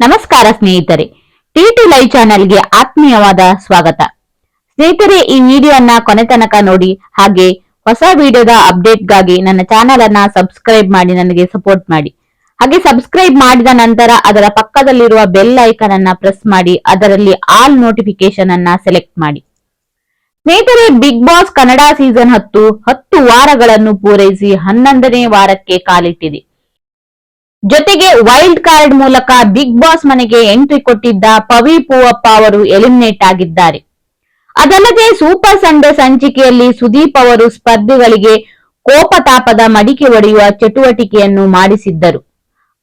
ನಮಸ್ಕಾರ ಸ್ನೇಹಿತರೆ TT live ಚಾನೆಲ್ಗೆ ಆತ್ಮೀಯವಾದ ಸ್ವಾಗತ. ಸ್ನೇಹಿತರೆ, ಈ ವಿಡಿಯೋನ ಕೊನೆ ತನಕ ನೋಡಿ, ಹಾಗೆ ಹೊಸ ವಿಡಿಯೋದ ಅಪ್ಡೇಟ್ಗಾಗಿ ನನ್ನ ಚಾನೆಲ್ ಅನ್ನ ಸಬ್ಸ್ಕ್ರೈಬ್ ಮಾಡಿ, ನನಗೆ ಸಪೋರ್ಟ್ ಮಾಡಿ. ಹಾಗೆ ಸಬ್ಸ್ಕ್ರೈಬ್ ಮಾಡಿದ ನಂತರ ಅದರ ಪಕ್ಕದಲ್ಲಿರುವ ಬೆಲ್ ಐಕನ್ ಅನ್ನ ಪ್ರೆಸ್ ಮಾಡಿ, ಅದರಲ್ಲಿ ಆಲ್ ನೋಟಿಫಿಕೇಶನ್ ಅನ್ನ ಸೆಲೆಕ್ಟ್ ಮಾಡಿ. ಸ್ನೇಹಿತರೆ, ಬಿಗ್ ಬಾಸ್ ಕನ್ನಡ ಸೀಸನ್ ಹತ್ತು ಹತ್ತು ವಾರಗಳನ್ನು ಪೂರೈಸಿ ಹನ್ನೊಂದನೇ ವಾರಕ್ಕೆ ಕಾಲಿಟ್ಟಿದೆ. ಜೊತೆಗೆ ವೈಲ್ಡ್ ಕಾರ್ಡ್ ಮೂಲಕ ಬಿಗ್ ಬಾಸ್ ಮನೆಗೆ ಎಂಟ್ರಿ ಕೊಟ್ಟಿದ್ದ ಪವಿ ಪೂವಪ್ಪ ಅವರು ಎಲಿಮಿನೇಟ್ ಆಗಿದ್ದಾರೆ. ಅದಲ್ಲದೆ ಸೂಪರ್ ಸಂಡೇ ಸಂಚಿಕೆಯಲ್ಲಿ ಸುದೀಪ್ ಅವರು ಸ್ಪರ್ಧಿಗಳಿಗೆ ಕೋಪತಾಪದ ಮಡಿಕೆ ಒಡೆಯುವ ಚಟುವಟಿಕೆಯನ್ನು ಮಾಡಿಸಿದ್ದರು.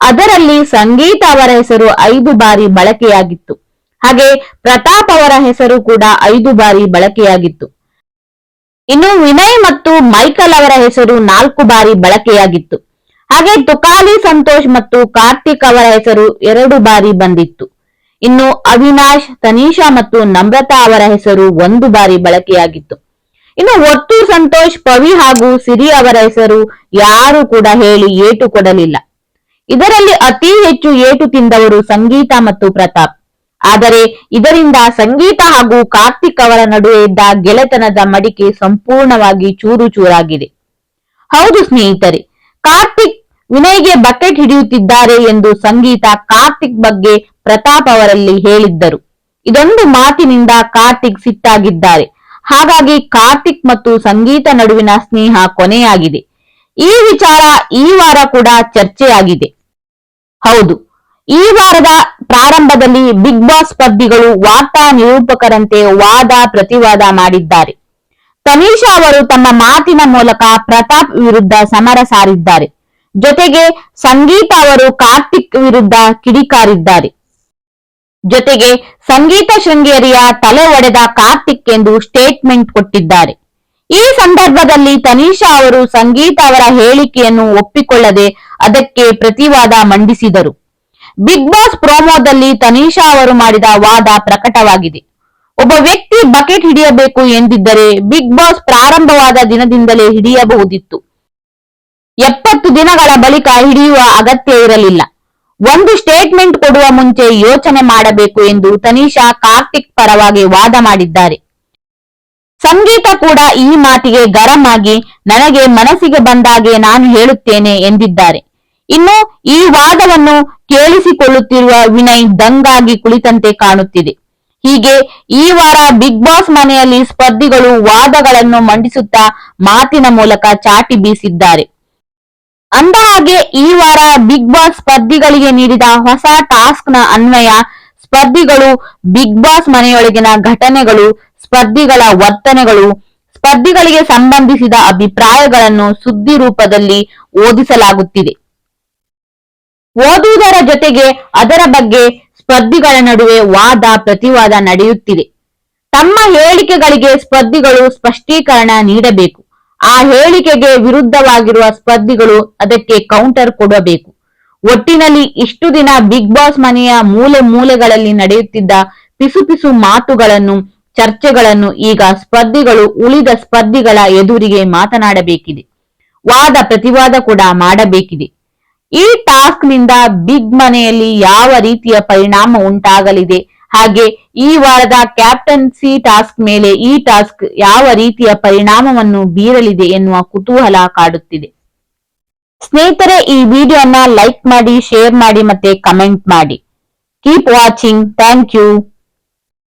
ಅದರಲ್ಲಿ ಸಂಗೀತ ಅವರ ಹೆಸರು ಐದು ಬಾರಿ ಬಳಕೆಯಾಗಿತ್ತು. ಹಾಗೆ ಪ್ರತಾಪ್ ಅವರ ಹೆಸರು ಕೂಡ ಐದು ಬಾರಿ ಬಳಕೆಯಾಗಿತ್ತು. ಇನ್ನು ವಿನಯ್ ಮತ್ತು ಮೈಕಲ್ ಅವರ ಹೆಸರು ನಾಲ್ಕು ಬಾರಿ ಬಳಕೆಯಾಗಿತ್ತು. ಹಾಗೆ ತುಕಾಲಿ ಸಂತೋಷ್ ಮತ್ತು ಕಾರ್ತಿಕ್ ಅವರ ಹೆಸರು ಎರಡು ಬಾರಿ ಬಂದಿತ್ತು. ಇನ್ನು ಅವಿನಾಶ್ ತನೀಶಾ ಮತ್ತು ನಮ್ರತಾ ಅವರ ಹೆಸರು ಒಂದು ಬಾರಿ ಬಳಕೆಯಾಗಿತ್ತು. ಇನ್ನು ಒತ್ತು ಸಂತೋಷ್, ಪವಿ ಹಾಗೂ ಸಿರಿ ಅವರ ಹೆಸರು ಯಾರು ಕೂಡ ಹೇಳಿ ಏಟು ಕೊಡಲಿಲ್ಲ. ಇದರಲ್ಲಿ ಅತಿ ಹೆಚ್ಚು ಏಟು ತಿಂದವರು ಸಂಗೀತ ಮತ್ತು ಪ್ರತಾಪ್. ಆದರೆ ಇದರಿಂದ ಸಂಗೀತ ಹಾಗೂ ಕಾರ್ತಿಕ್ ಅವರ ನಡುವೆ ಇದ್ದ ಗೆಳೆತನದ ಮಡಿಕೆ ಸಂಪೂರ್ಣವಾಗಿ ಚೂರು ಚೂರಾಗಿದೆ. ಹೌದು ಸ್ನೇಹಿತರೆ, ಕಾರ್ತಿಕ್ ವಿನಯ್ಗೆ ಬಕೆಟ್ ಹಿಡಿಯುತ್ತಿದ್ದಾರೆ ಎಂದು ಸಂಗೀತ ಕಾರ್ತಿಕ್ ಬಗ್ಗೆ ಪ್ರತಾಪ್ ಅವರಲ್ಲಿ ಹೇಳಿದ್ದರು. ಇದೊಂದು ಮಾತಿನಿಂದ ಕಾರ್ತಿಕ್ ಸಿಟ್ಟಾಗಿದ್ದಾರೆ. ಹಾಗಾಗಿ ಕಾರ್ತಿಕ್ ಮತ್ತು ಸಂಗೀತ ನಡುವಿನ ಸ್ನೇಹ ಕೊನೆಯಾಗಿದೆ. ಈ ವಿಚಾರ ಈ ವಾರ ಕೂಡ ಚರ್ಚೆಯಾಗಿದೆ. ಹೌದು, ಈ ವಾರದ ಪ್ರಾರಂಭದಲ್ಲಿ ಬಿಗ್ ಬಾಸ್ ಸ್ಪರ್ಧಿಗಳು ವಾರ್ತಾ ನಿರೂಪಕರಂತೆ ವಾದ ಪ್ರತಿವಾದ ಮಾಡಿದ್ದಾರೆ. ತನೀಶಾ ಅವರು ತಮ್ಮ ಮಾತಿನ ಮೂಲಕ ಪ್ರತಾಪ್ ವಿರುದ್ಧ ಸಮರ ಸಾರಿದ್ದಾರೆ. ಜೊತೆಗೆ ಸಂಗೀತ ಅವರು ಕಾರ್ತಿಕ್ ವಿರುದ್ಧ ಕಿಡಿಕಾರಿದ್ದಾರೆ. ಜೊತೆಗೆ ಸಂಗೀತ ಶೃಂಗೇರಿಯ ತಲೆ ಒಡೆದ ಕಾರ್ತಿಕ್ ಎಂದು ಸ್ಟೇಟ್ಮೆಂಟ್ ಕೊಟ್ಟಿದ್ದಾರೆ. ಈ ಸಂದರ್ಭದಲ್ಲಿ ತನೀಷಾ ಅವರು ಸಂಗೀತ ಅವರ ಹೇಳಿಕೆಯನ್ನು ಒಪ್ಪಿಕೊಳ್ಳದೆ ಅದಕ್ಕೆ ಪ್ರತಿವಾದ ಮಂಡಿಸಿದರು. ಬಿಗ್ ಬಾಸ್ ಪ್ರೋಮೋದಲ್ಲಿ ತನೀಷಾ ಅವರು ಮಾಡಿದ ವಾದ ಪ್ರಕಟವಾಗಿದೆ. ಒಬ್ಬ ವ್ಯಕ್ತಿ ಬಕೆಟ್ ಹಿಡಿಯಬೇಕು ಎಂದಿದ್ದರೆ ಬಿಗ್ ಬಾಸ್ ಪ್ರಾರಂಭವಾದ ದಿನದಿಂದಲೇ ಹಿಡಿಯಬಹುದಿತ್ತು. ಎಪ್ಪತ್ತು ದಿನಗಳ ಬಳಿಕ ಹಿಡಿಯುವ ಅಗತ್ಯ ಇರಲಿಲ್ಲ. ಒಂದು ಸ್ಟೇಟ್ಮೆಂಟ್ ಕೊಡುವ ಮುಂಚೆ ಯೋಚನೆ ಮಾಡಬೇಕು ಎಂದು ತನಿಷಾ ಕಾರ್ತಿಕ್ ಪರವಾಗಿ ವಾದ ಮಾಡಿದ್ದಾರೆ. ಸಂಗೀತ ಕೂಡ ಈ ಮಾತಿಗೆ ಗರಂ ಆಗಿ ನನಗೆ ಮನಸ್ಸಿಗೆ ಬಂದಾಗೆ ನಾನು ಹೇಳುತ್ತೇನೆ ಎಂದಿದ್ದಾರೆ. ಇನ್ನು ಈ ವಾದವನ್ನು ಕೇಳಿಸಿಕೊಳ್ಳುತ್ತಿರುವ ವಿನಯ್ ದಂಗಾಗಿ ಕುಳಿತಂತೆ ಕಾಣುತ್ತಿದೆ. ಹೀಗೆ ಈ ವಾರ ಬಿಗ್ ಬಾಸ್ ಮನೆಯಲ್ಲಿ ಸ್ಪರ್ಧಿಗಳು ವಾದಗಳನ್ನು ಮಂಡಿಸುತ್ತಾ ಮಾತಿನ ಮೂಲಕ ಚಾಟಿ ಬೀಸಿದ್ದಾರೆ. ಅಂದ ಹಾಗೆ ಈ ವಾರ ಬಿಗ್ ಬಾಸ್ ಸ್ಪರ್ಧಿಗಳಿಗೆ ನೀಡಿದ ಹೊಸ ಟಾಸ್ಕ್ನ ಅನ್ವಯ, ಸ್ಪರ್ಧಿಗಳು ಬಿಗ್ ಬಾಸ್ ಮನೆಯೊಳಗಿನ ಘಟನೆಗಳು, ಸ್ಪರ್ಧಿಗಳ ವರ್ತನೆಗಳು, ಸ್ಪರ್ಧಿಗಳಿಗೆ ಸಂಬಂಧಿಸಿದ ಅಭಿಪ್ರಾಯಗಳನ್ನು ಸುದ್ದಿ ರೂಪದಲ್ಲಿ ಓದಿಸಲಾಗುತ್ತಿದೆ. ಓದುವುದರ ಜೊತೆಗೆ ಅದರ ಬಗ್ಗೆ ಸ್ಪರ್ಧಿಗಳ ನಡುವೆ ವಾದ ಪ್ರತಿವಾದ ನಡೆಯುತ್ತಿದೆ. ತಮ್ಮ ಹೇಳಿಕೆಗಳಿಗೆ ಸ್ಪರ್ಧಿಗಳು ಸ್ಪಷ್ಟೀಕರಣ ನೀಡಬೇಕು. ಆ ಹೇಳಿಕೆಗೆ ವಿರುದ್ಧವಾಗಿರುವ ಸ್ಪರ್ಧಿಗಳು ಅದಕ್ಕೆ ಕೌಂಟರ್ ಕೊಡಬೇಕು. ಒಟ್ಟಿನಲ್ಲಿ ಇಷ್ಟು ದಿನ ಬಿಗ್ ಬಾಸ್ ಮನೆಯ ಮೂಲೆ ಮೂಲೆಗಳಲ್ಲಿ ನಡೆಯುತ್ತಿದ್ದ ಪಿಸು ಪಿಸು ಮಾತುಗಳನ್ನು, ಚರ್ಚೆಗಳನ್ನು ಈಗ ಸ್ಪರ್ಧಿಗಳು ಉಳಿದ ಸ್ಪರ್ಧಿಗಳ ಎದುರಿಗೆ ಮಾತನಾಡಬೇಕಿದೆ. ವಾದ ಪ್ರತಿವಾದ ಕೂಡ ಮಾಡಬೇಕಿದೆ. ಈ ಟಾಸ್ಕ್ನಿಂದ ಬಿಗ್ ಮನೆಯಲ್ಲಿ ಯಾವ ರೀತಿಯ ಪರಿಣಾಮ ಉಂಟಾಗಲಿದೆ? ಹಾಗೆ ಈ ವಾರದ ಕ್ಯಾಪ್ಟನ್ಸಿ ಟಾಸ್ಕ್ ಮೇಲೆ ಈ ಟಾಸ್ಕ್ ಯಾವ ರೀತಿಯ ಪರಿಣಾಮವನ್ನು ಬೀರಲಿದೆ ಎನ್ನುವ ಕುತೂಹಲ ಕಾಡುತ್ತಿದೆ. ಸ್ನೇಹಿತರೆ, ಈ ವಿಡಿಯೋನ ಲೈಕ್ ಮಾಡಿ ಶೇರ್ ಮಾಡಿ ಮತ್ತೆ ಕಮೆಂಟ್ ಮಾಡಿ. Keep watching thank you